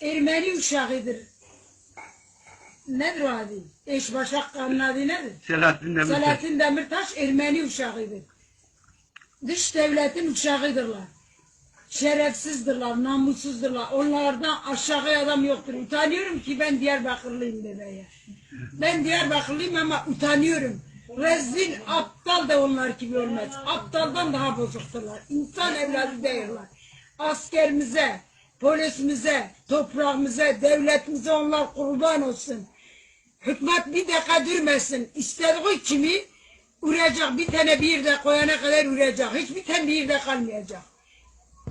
Ermeni uşağıdır. Nedir o adı? Eş başak kanın adı nedir? Selahattin Demirtaş. Selahattin Demirtaş Ermeni uşağıdır. Dış devletin uşağıdırlar. Şerefsizdirler, namussuzdurlar. Onlardan aşağı adam yoktur. Utanıyorum ki ben Diyarbakırlıyım bebeğe. Ben Diyarbakırlıyım ama utanıyorum. Rezil, aptal da onlar gibi olmaz. Aptaldan daha bozukturlar. İnsan evladı değiller. Askerimize, polisimize, toprağımıza, devletimize onlar kurban olsun. Hükümet bir dakika durmasın. İstediği kimi vuracak. Bir tane bir yerde koyana kadar vuracak. Hiçbir tane bir yerde kalmayacak.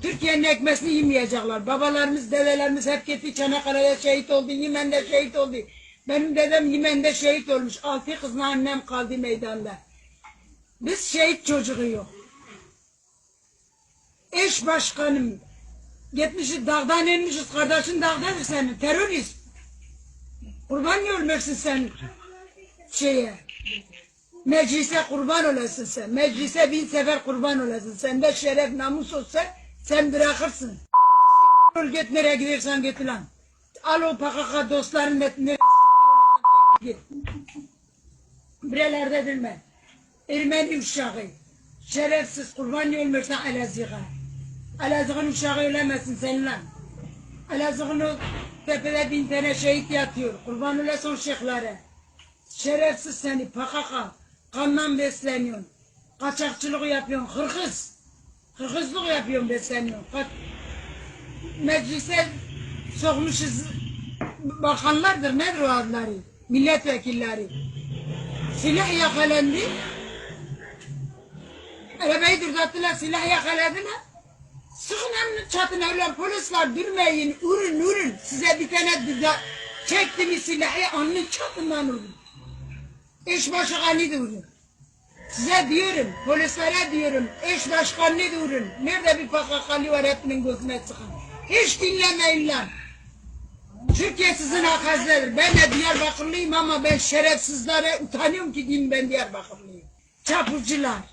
Türkiye'nin ekmesini yemeyecekler. Babalarımız, dedelerimiz hep gitti Çanakkale'de şehit oldu, Yemen'de şehit oldu. Benim dedem Yemen'de şehit olmuş. Altı kızla annem kaldı meydanda. Biz şehit çocuğuyuz. Eş başkanım. Gitmişiz dağdan inmişiz. Kardeşin dağdadır senin. Terörist. Kurban ölmüşsün sen şeye? Meclise kurban olasın sen. Meclise bin sefer kurban olasın. Sende şeref namus olsa sen bırakırsın. Git nereye gidersen git lan. Al o PKK dostların etini git. Birelerde bilme. Ermeni uşağı. Şerefsiz kurban ölmürsen Elazığ'a. Elazığ'ın uşağı ölemezsin sen lan. Elazığ'ın tepede bin tane şehit yatıyor. Kurban olasın şeyhlere. Şerefsiz seni PKK. Kandan besleniyorsun. Kaçakçılık yapıyorsun. Hırkız. Hırkızlık yapıyorsun besleniyorsun. Ka- Meclise sokmuşuz bakanlardır. Nedir o adları? Milletvekilleri. Silah yakalandı. Arabayı durdurttular. Silah yakaladılar. Çatına ulan polisler durmayın. Urun urun. Size bir tane düda çekti mi silahı anını çatından vurun. Eş başkanı vurun. Size diyorum, polislere diyorum, eş başkanını da vurun. Nerede bir PKK'lı var hepinin gözüne çıkın. Hiç dinlemeyin lan. Türkiye sizin hakkınızdadır. Ben de Diyarbakırlıyım ama ben şerefsizlere utanıyorum ki diyeyim ben Diyarbakırlıyım. Çapulcular.